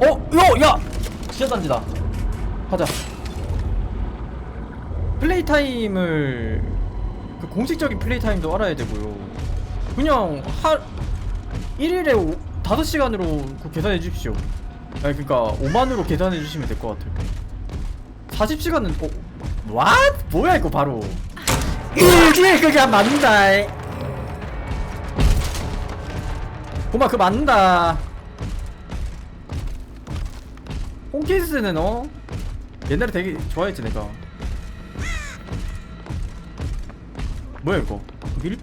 어? 야! 야! 진짜 단지다 가자 플레이 타임을 그 공식적인 플레이 타임도 알아야 되고요 그냥 하 1일에 오, 5시간으로 그 계산해 주십시오 아니 그니까 5만으로 계산해 주시면 될 것 같아요 40시간은 어? what? 뭐야 이거 바로 이게 그게 맞는다 고마 그 맞는다 홈케이스는 어? 옛날에 되게 좋아했지 내가. 뭐야 이거? 유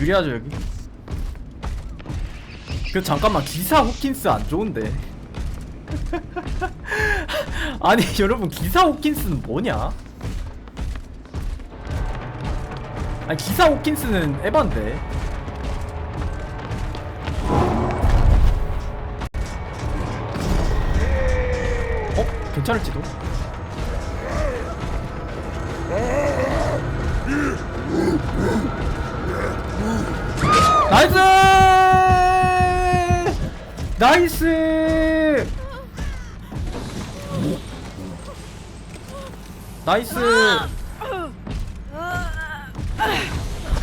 유리하죠 여기? 그 잠깐만. 기사 호킨스 안 좋은데. 아니 여러분 기사 호킨스는 뭐냐? 아니 기사 호킨스는 에반데 괜찮을지도? 나이스! 나이스! 나이스!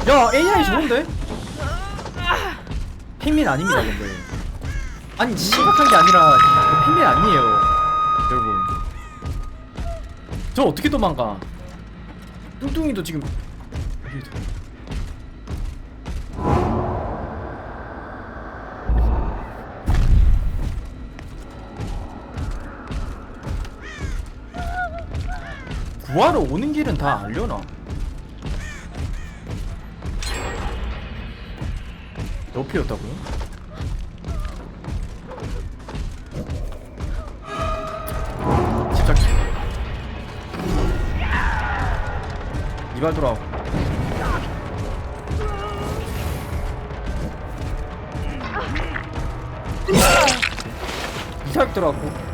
야, AI 좋은데? 핑민 아닙니다, 근데. 아니, 심각한 게 아니라, 그 핑민 아니에요. 저 어떻게 도망가? 뚱뚱이도 지금. 구하러 오는 길은 다 알려놔. 높이였다고요? 이발 돌아오고. 이삭 들어왔고.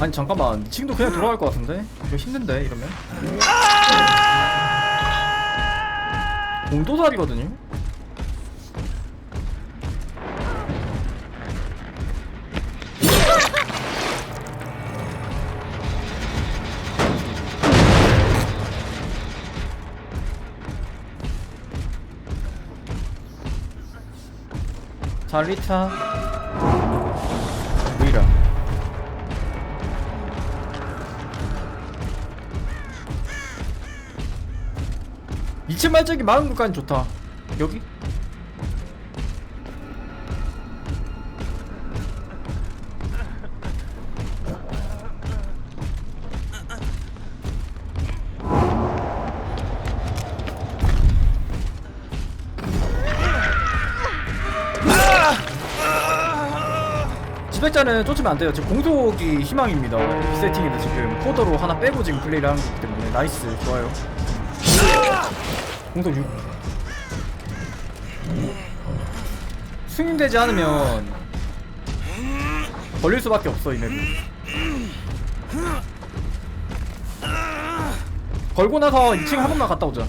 아니 잠깐만. 지금도 그냥 돌아갈 것 같은데? 이거 힘든데 이러면? 공도살이거든요? 자 리타 이체말적이 많은 곳까지 좋다 여기? 아! 지배자는 쫓으면 안 돼요. 지금 공속이 희망입니다. 어, 리세팅이다 지금 코더로 하나 빼고 지금 플레이를 하는 거기 때문에 나이스 좋아요. 공속 6. 승인되지 않으면 걸릴 수밖에 없어 이 맵은. 걸고 나서 2층 한 번만 갔다 오자.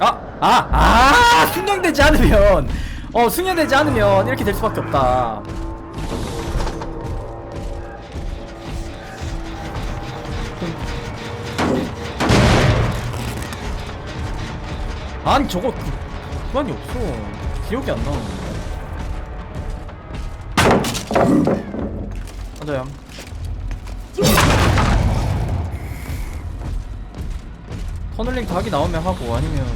아, 아, 아, 숙련되지 않으면, 어, 숙련되지 않으면 이렇게 될 수밖에 없다. 아니 저거 그, 그만이 없어. 기억이 안 나. 맞아요. 터널링 각이 나오면 하고 아니면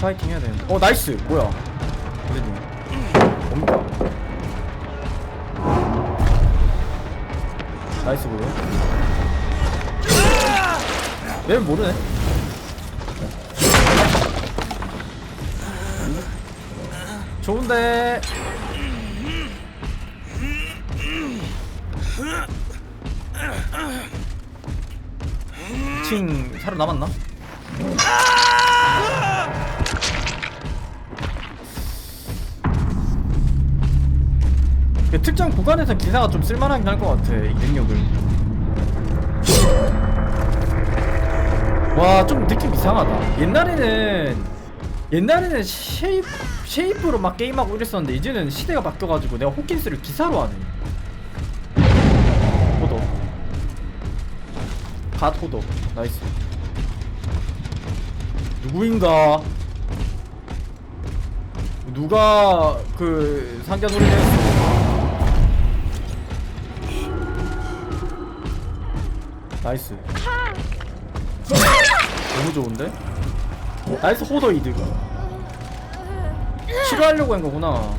파이팅 해야 되는데. 어 나이스 뭐야? 선생님. 뭡니까? 나이스 뭐야? 왜 모르네? 좋은데. 칭 사료 남았나? 특정 구간에서 기사가 좀 쓸만하긴 할 것 같아 이 능력을. 와 좀 느낌 이상하다. 옛날에는 옛날에는 쉐이프, 쉐이프로 막 게임하고 이랬었는데 이제는 시대가 바뀌어가지고 내가 호킨스를 기사로 하네. 호도 갓 호도 나이스. 누구인가? 누가 그 상자 소리 냈어? 나이스. 너무 좋은데? 나이스 호더 이득. 치료하려고 한 거구나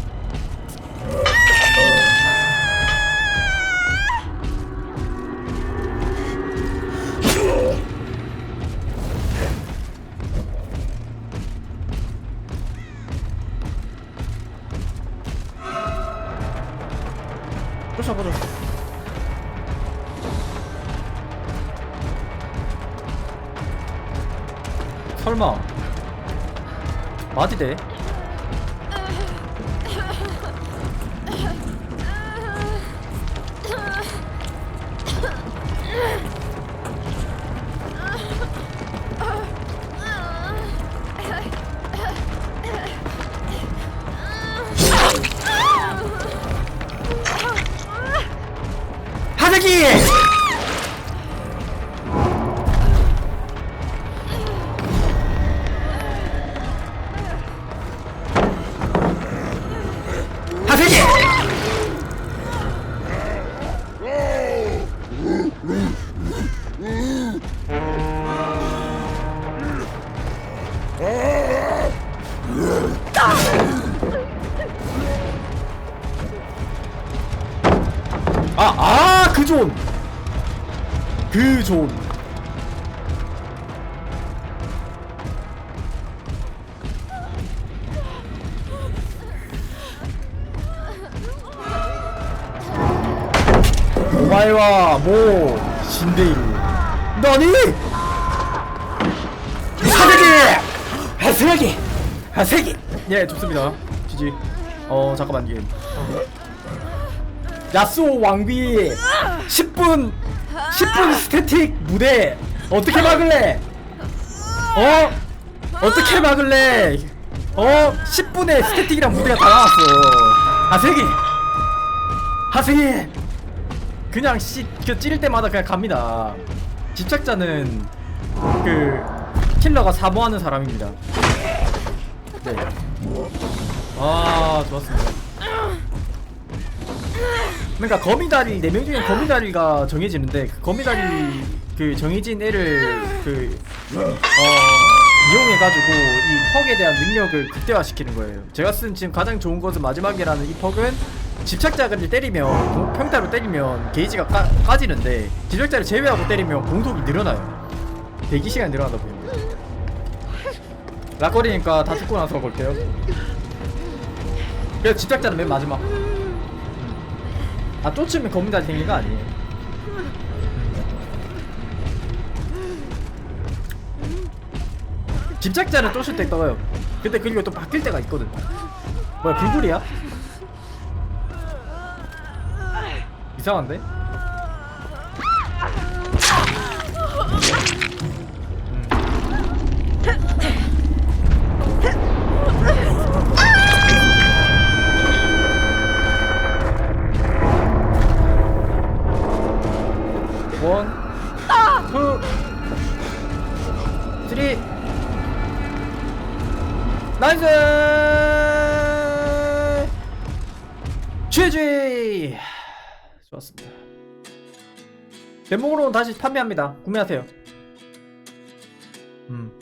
맞이돼? 아, 아, 그 존! 그 존. 오마이와 모 신데이루 너니? 하세기 하세기 하세기 예 좋습니다. 지지. 어 잠깐만 게임 야스오 왕비 10분 10분 스태틱 무대 어떻게 막을래 어 어떻게 막을래 어 10분에 스태틱이랑 무대가 다 나왔어 하세기 하세기 그냥 씨, 그 찌를 때마다 그냥 갑니다. 집착자는 그 킬러가 사모하는 사람입니다. 네. 아, 좋았습니다. 그러니까 거미다리 4명 중에 거미다리가 정해지는데 그 거미다리 그 정해진 애를 그 어, 이용해 가지고 이 퍽에 대한 능력을 극대화시키는 거예요. 제가 쓴 지금 가장 좋은 것은 마지막이라는 이 퍽은 집착자를 때리면 공- 평타로 때리면 게이지가 까, 까지는데 집착자를 제외하고 때리면 공속이 늘어나요. 대기 시간 이 늘어나다 보니 락거리니까 다 죽고 나서 볼게요. 그래서 집착자는 맨 마지막. 아 쫓으면 검다리 생긴 거 아니에요. 집착자는 쫓을 때 떠요. 근데 그리고 또 바뀔 때가 있거든. 뭐야 불굴이야? 이상한데? 멘붕으로는 다시 판매합니다. 구매하세요. 음.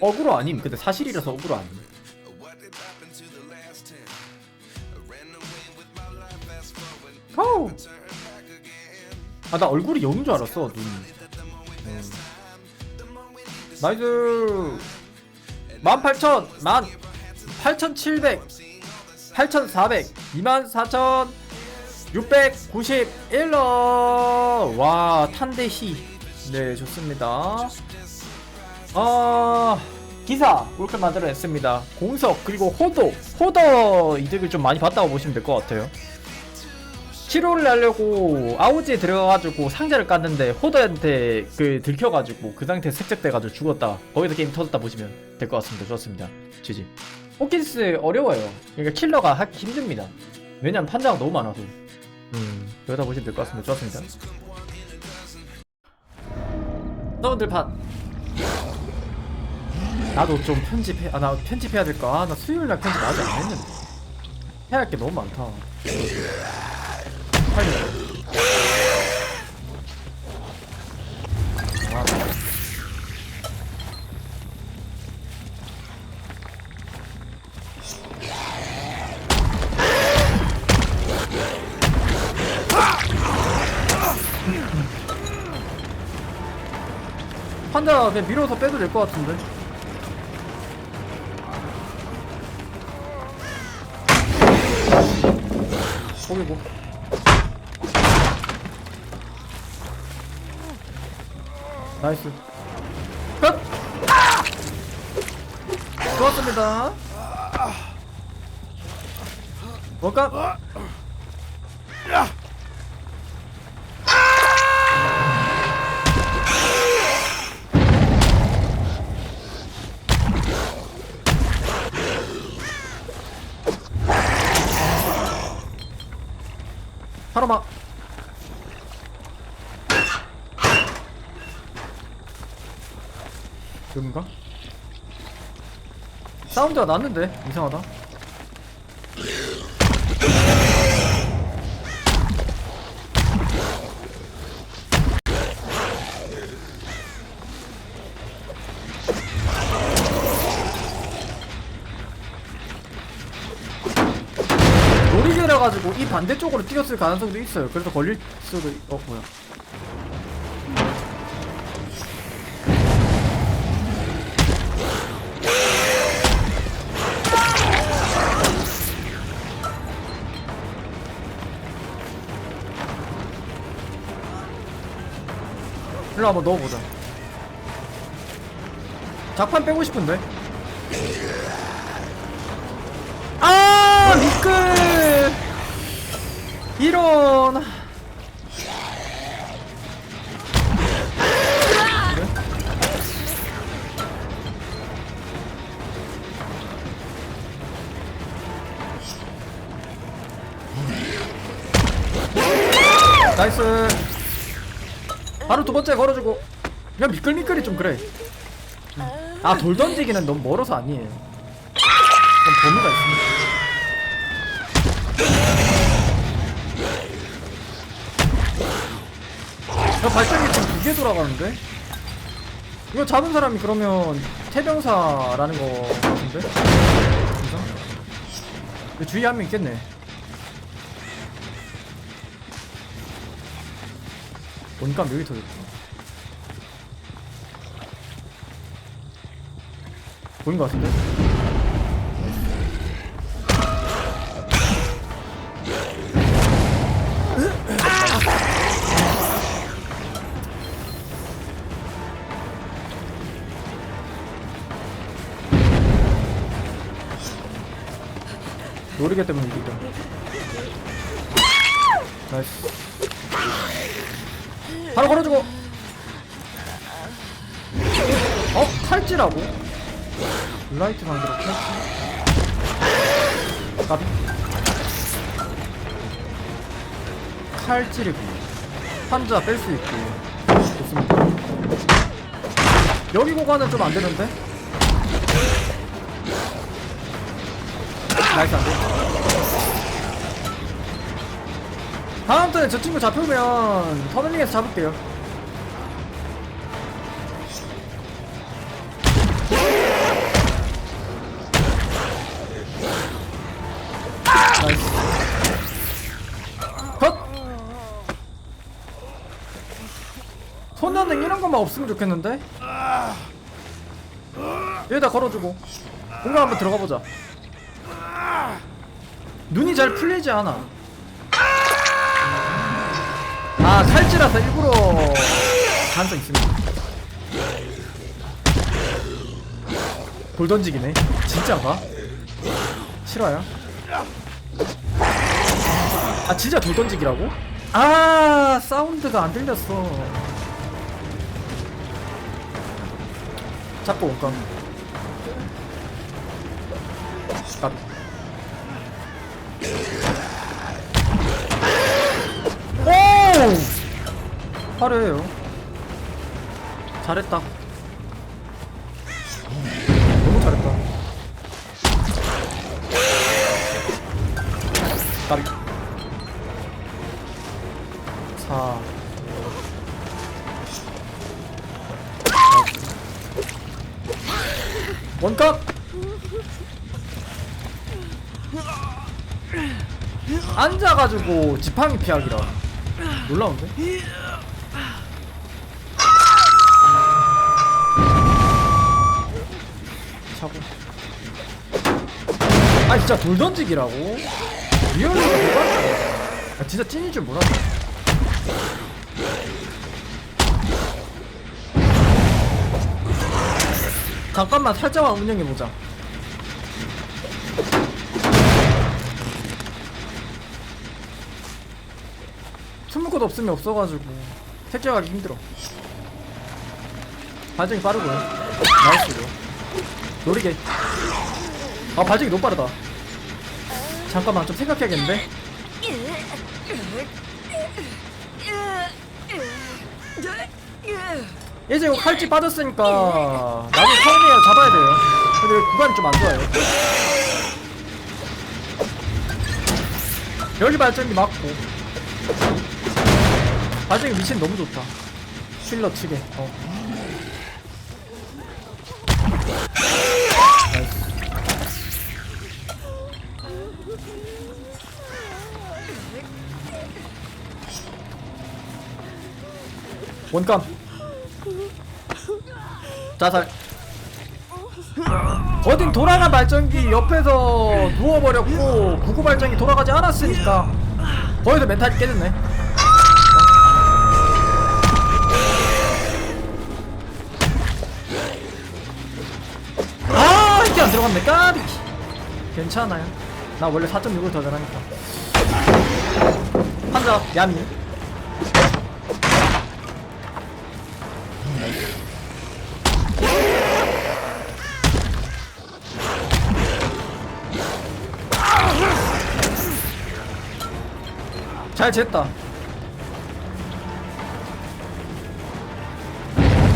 어그로 아님. 근데 사실이라서 어그로 아님. 호! 아, 나 얼굴이 영인 줄 알았어, 눈. 음. 나이스! 18,000! 18,700! 8,400! 24,000! 691러 와 탄대시. 네 좋습니다. 아 기사 이렇게 만들어냈습니다. 공석 그리고 호도. 호더 이득을 좀 많이 봤다고 보시면 될 것 같아요. 치료를 하려고 아우지에 들어가가지고 상자를 깠는데 호더한테 그 들켜가지고 그 상태에 색적돼가지고 죽었다. 거기서 게임 터졌다 보시면 될 것 같습니다. 좋았습니다. GG 호키스 어려워요. 그러니까 킬러가 하기 힘듭니다. 왜냐면 판자가 너무 많아서. 음 여기다 보시면 될 것 같습니다. 좋았습니다. 여러분들 반 나도 좀 편집해 아 나 편집해야 될까? 아, 나 수요일 날 편집 아직 안 했는데. 해야 할 게 너무 많다. 빨리 판자 그냥 밀어서 빼도 될 것 같은데 거기고 나이스 끝! 좋았습니다 뭘까? 바로막 여긴가? 사운드가 났는데? 이상하다 이 반대쪽으로 뛰었을 가능성도 있어요. 그래서 걸릴 수도 있... 어 뭐야. 일로 한번 넣어보자. 작판 빼고 싶은데 아 미끌 이런? 나이스. 바로 두 번째 걸어주고. 그냥 미끌미끌이 좀 그래. 아 돌 던지기는 너무 멀어서 아니에요. 그럼 범위가 있습니다 야 발전기 지금 두 개 돌아가는데? 이거 잡은 사람이 그러면 태병사라는 거 같은데? 근데 주위에 한 명 있겠네 보니까 여기 터졌다 보인 것 같은데? 노리개 때문에 이기다 나이스. 바로 걸어주고. 어? 칼찌라고? 라이트 칼찌 까비. 칼찌를 환자 뺄 수 있고. 좋습니다. 여기 고관은 좀 안되는데? 나이스 안돼. 다음 턴에 저 친구 잡히면 터널링에서 잡을게요! 손전등 이런 것만 없으면 좋겠는데? 여기다 걸어주고. 공간 한번 들어가 보자 눈이 잘 풀리지 않아. 아 칼질라서 일부러 가능성 있습니다. 돌 던지기네. 진짜가? 싫어요? 아 진짜 돌 던지기라고? 아 사운드가 안 들렸어. 잡고 올까 화려해요. 잘했다. 너무 잘했다. 까비. 4 원컵 앉아가지고 지팡이 피하기라. 놀라운데? 아 진짜 돌 던지기라고? 리얼리가 뭐가 아 진짜 찐인 줄 몰랐네. 잠깐만 살짝만 운영해 보자. 숨을 곳 없으면 없어가지고 택배하기 힘들어. 발전이 빠르고 나이스로. 노리게 아 발전이 너무 빠르다. 잠깐만 좀 생각해야겠는데? 이제 이거 칼집 빠졌으니까 나중에 처음이에요. 잡아야 돼요. 근데 구간이 좀 안 좋아요? 여기 발전기 맞고. 발전기 위치는 너무 좋다. 킬러 치게. 어. 원감 자살 어딘 돌아간 발전기 옆에서 누워버렸고 구구 발전기 돌아가지 않았으니까 거기서 멘탈이 깨졌네. 아 이게 안 들어갔네. 까비. 괜찮아요. 나 원래 4.6을 더 잘하니까. 한자 야미 잘 쟀다.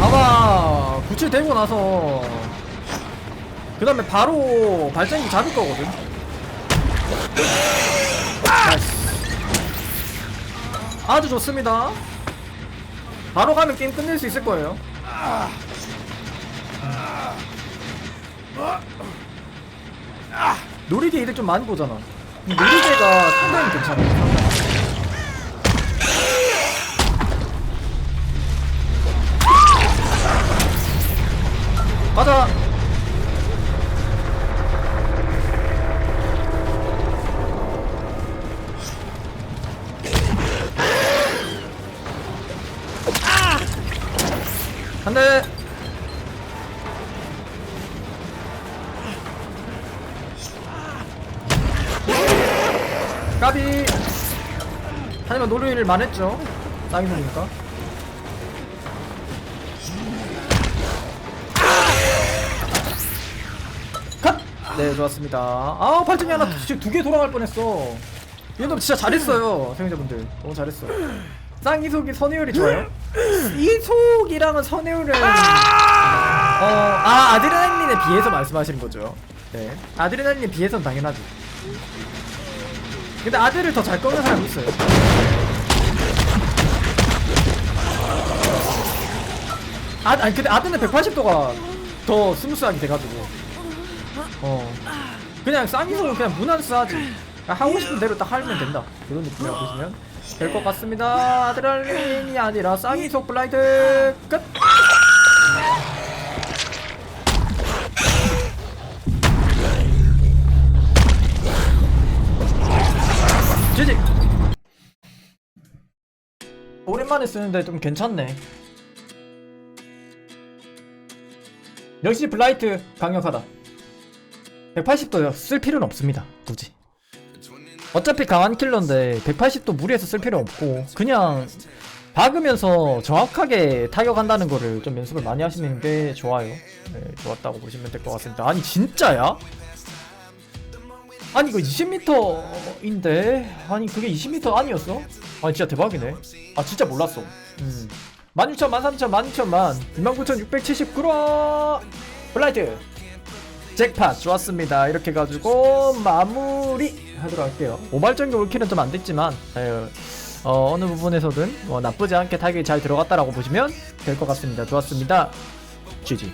아마 구출되고 나서 그 다음에 바로 발전기 잡을 거거든. 아주 좋습니다 바로 가면 게임 끝낼 수 있을 거예요. 놀이개 이들 좀 많이 보잖아. 이 놀이개가 상당히 괜찮아. 가자 한대 까비. 하지만 노르일 만했죠. 땅이 보니까. 컷! 네 좋았습니다. 아 발전기 하나 지금 두 개 돌아갈 뻔했어. 이놈 진짜 잘했어요 생존자분들. 너무 잘했어 쌍이속이 선회율이 좋아요? 이속이랑은 선회율은 어, 아 아드레날린에 비해서 말씀하시는 거죠. 네. 아드레날린에 비해서는 당연하지 근데 아드를 더잘 꺾는 사람이 있어요. 아, 아니 근데 아드는 180도가 더 스무스하게 돼가지고. 어. 그냥 쌍이속은 그냥 무난스하지. 그냥 하고 싶은 대로 딱 하면 된다. 이런 느낌이라고 보시면 될 것 같습니다. 아드레날린이 아니라 쌍이속 블라이드. 끝. 지지 오랜만에 쓰는데 좀 괜찮네. 역시 블라이트 강력하다. 180도 쓸 필요는 없습니다 굳이 어차피 강한 킬러인데 180도 무리해서 쓸 필요 없고 그냥 박으면서 정확하게 타격한다는 거를 좀 연습을 많이 하시는 게 좋아요. 네, 좋았다고 보시면 될 것 같습니다. 아니 진짜야? 아니 이거 20m인데? 아니 그게 20m 아니었어? 아니 진짜 대박이네. 아 진짜 몰랐어. 음. 16,000, 13,000, 12,000만 29,679로 블라이트! 잭팟! 좋았습니다. 이렇게 해가지고 마무리 하도록 할게요. 5발전기 올킬은 좀 안 됐지만 에, 어, 어느 부분에서든 뭐 나쁘지 않게 타격이 잘 들어갔다라고 보시면 될 것 같습니다. 좋았습니다. GG